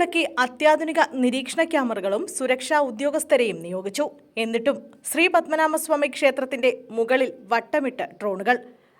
മുടക്കി അത്യാധുനിക നിരീക്ഷണ ക്യാമറകളും സുരക്ഷാ ഉദ്യോഗസ്ഥരെയും നിയോഗിച്ചു. എന്നിട്ടും ശ്രീ പത്മനാഭസ്വാമി ക്ഷേത്രത്തിന്റെ മുകളിൽ വട്ടമിട്ട് ഡ്രോണുകൾ.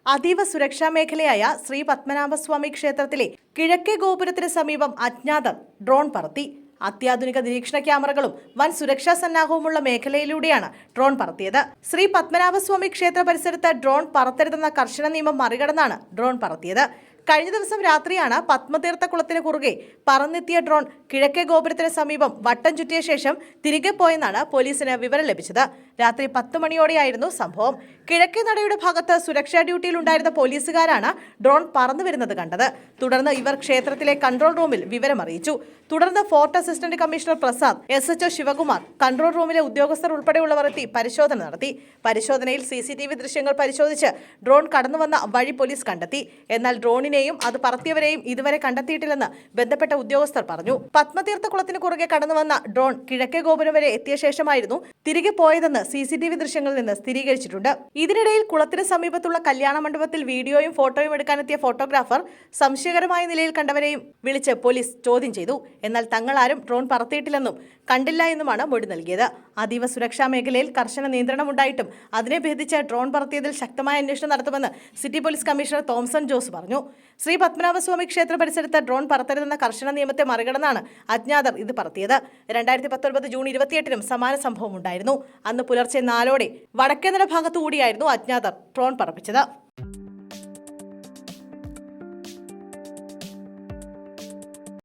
അതീവ സുരക്ഷാ മേഖലയായ ശ്രീ പത്മനാഭസ്വാമി ക്ഷേത്രത്തിലെ കിഴക്കേ ഗോപുരത്തിന് സമീപം അജ്ഞാതർ ഡ്രോൺ പറത്തി. അത്യാധുനിക നിരീക്ഷണ ക്യാമറകളും വൻ സുരക്ഷാ സന്നാഹവുമുള്ള മേഖലയിലൂടെയാണ് ഡ്രോൺ പറത്തിയത്. ശ്രീ പത്മനാഭസ്വാമി ക്ഷേത്ര പരിസരത്ത് ഡ്രോൺ പറത്തരുതെന്ന കർശന നിയമം മറികടന്നാണ് ഡ്രോൺ പറത്തിയത്. കഴിഞ്ഞ ദിവസം രാത്രിയാണ് പത്മതീർത്ഥ കുളത്തിന് കുറുകെ പറന്നെത്തിയ ഡ്രോൺ കിഴക്കേ ഗോപുരത്തിന് സമീപം വട്ടം ചുറ്റിയ ശേഷം തിരികെ പോയെന്നാണ് പോലീസിന് വിവരം ലഭിച്ചത്. രാത്രി പത്ത് മണിയോടെയായിരുന്നു സംഭവം. കിഴക്കേ നടയുടെ ഭാഗത്ത് സുരക്ഷാ ഡ്യൂട്ടിയിൽ ഉണ്ടായിരുന്ന പോലീസുകാരാണ് ഡ്രോൺ പറന്നു വരുന്നത് കണ്ടത്. തുടർന്ന് ഇവർ ക്ഷേത്രത്തിലെ കൺട്രോൾ റൂമിൽ വിവരം അറിയിച്ചു. തുടർന്ന് fort assistant commissioner Prasad S H O Sivakumar control റൂമിലെ ഉദ്യോഗസ്ഥർ ഉൾപ്പെടെയുള്ളവർ എത്തി പരിശോധന നടത്തി. പരിശോധനയിൽ സി സി ടി വി ദൃശ്യങ്ങൾ പരിശോധിച്ച് ഡ്രോൺ കടന്നുവന്ന വഴി പോലീസ് കണ്ടെത്തി. എന്നാൽ ഡ്രോണിനെയും അത് പറത്തിയവരെയും ഇതുവരെ കണ്ടെത്തിയിട്ടില്ലെന്ന് ബന്ധപ്പെട്ട ഉദ്യോഗസ്ഥർ പറഞ്ഞു. പത്മതീർത്ഥ കുളത്തിന് കുറുകെ കടന്നുവന്ന ഡ്രോൺ കിഴക്കേ ഗോപുരം വരെ എത്തിയ ശേഷമായിരുന്നു തിരികെ പോയതെന്ന് സി സി ടി വി ദൃശ്യങ്ങളിൽ നിന്ന് സ്ഥിരീകരിച്ചിട്ടുണ്ട്. ഇതിനിടയിൽ കുളത്തിന് സമീപത്തുള്ള കല്യാണ മണ്ഡപത്തിൽ വീഡിയോയും ഫോട്ടോയും എടുക്കാനെത്തിയ ഫോട്ടോഗ്രാഫർ സംശയകരമായ നിലയിൽ കണ്ടവരെയും വിളിച്ച് പോലീസ് ചോദ്യം ചെയ്തു. എന്നാൽ തങ്ങളാരും ഡ്രോൺ പറത്തിയിട്ടില്ലെന്നും കണ്ടില്ല എന്നുമാണ് മൊഴി നൽകിയത്. അതീവ സുരക്ഷാ മേഖലയിൽ കർശന നിയന്ത്രണം ഉണ്ടായിട്ടും അതിനെ ഭേദിച്ച് ഡ്രോൺ പറത്തിയതിൽ ശക്തമായ അന്വേഷണം നടത്തുമെന്ന് city police commissioner Thomson Jose പറഞ്ഞു. ശ്രീ പത്മനാഭസ്വാമി ക്ഷേത്ര പരിസരത്ത് ഡ്രോൺ പറത്തരുതെന്ന കർശന നിയമത്തെ മറികടന്നാണ് അജ്ഞാതർ ഇത് പറത്തിയത്. രണ്ടായിരത്തി പത്തൊൻപത് ജൂൺ ഇരുപത്തിയെട്ടിനും സമാന സംഭവം ഉണ്ടായിരുന്നു. അന്ന് പുലർച്ചെ നാലോടെ വടക്കേനര ഭാഗത്തുകൂടിയായിരുന്നു അജ്ഞാതർ ഡ്രോൺ പറപ്പിച്ചത്